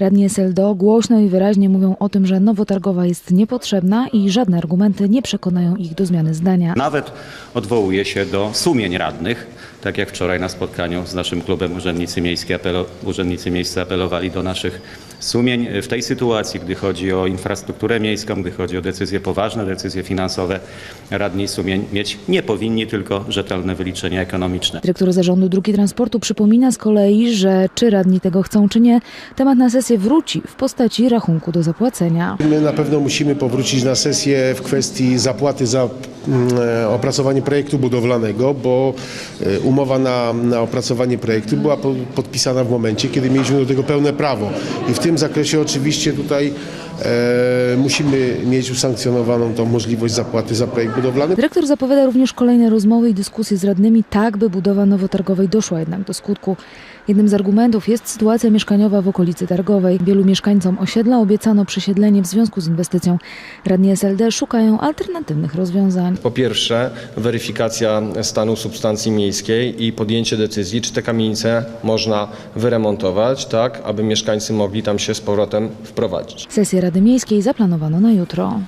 Radni SLDO głośno i wyraźnie mówią o tym, że Nowotargowa jest niepotrzebna i żadne argumenty nie przekonają ich do zmiany zdania. Nawet odwołuje się do sumień radnych, tak jak wczoraj na spotkaniu z naszym klubem urzędnicy, miejskie apelo, miejscy apelowali do naszych sumień. W tej sytuacji, gdy chodzi o infrastrukturę miejską, gdy chodzi o decyzje poważne, decyzje finansowe, radni sumień mieć nie powinni, tylko rzetelne wyliczenia ekonomiczne. Dyrektor Zarządu Dróg i Transportu przypomina z kolei, że czy radni tego chcą, czy nie, temat na sesję wróci w postaci rachunku do zapłacenia. My na pewno musimy powrócić na sesję w kwestii zapłaty za opracowanie projektu budowlanego, bo e, umowa na, na opracowanie projektu była po, podpisana w momencie, kiedy mieliśmy do tego pełne prawo. I w tym zakresie oczywiście tutaj e, musimy mieć usankcjonowaną tą możliwość zapłaty za projekt budowlany. Dyrektor zapowiada również kolejne rozmowy i dyskusje z radnymi, tak by budowa nowotargowej doszła jednak do skutku. Jednym z argumentów jest sytuacja mieszkaniowa w okolicy targowej. Wielu mieszkańcom osiedla obiecano przesiedlenie w związku z inwestycją. Radni SLD szukają alternatywnych rozwiązań. Po pierwsze, weryfikacja stanu substancji miejskiej i podjęcie decyzji, czy te kamienice można wyremontować, tak aby mieszkańcy mogli tam się z powrotem wprowadzić. Sesję Rady Miejskiej zaplanowano na jutro.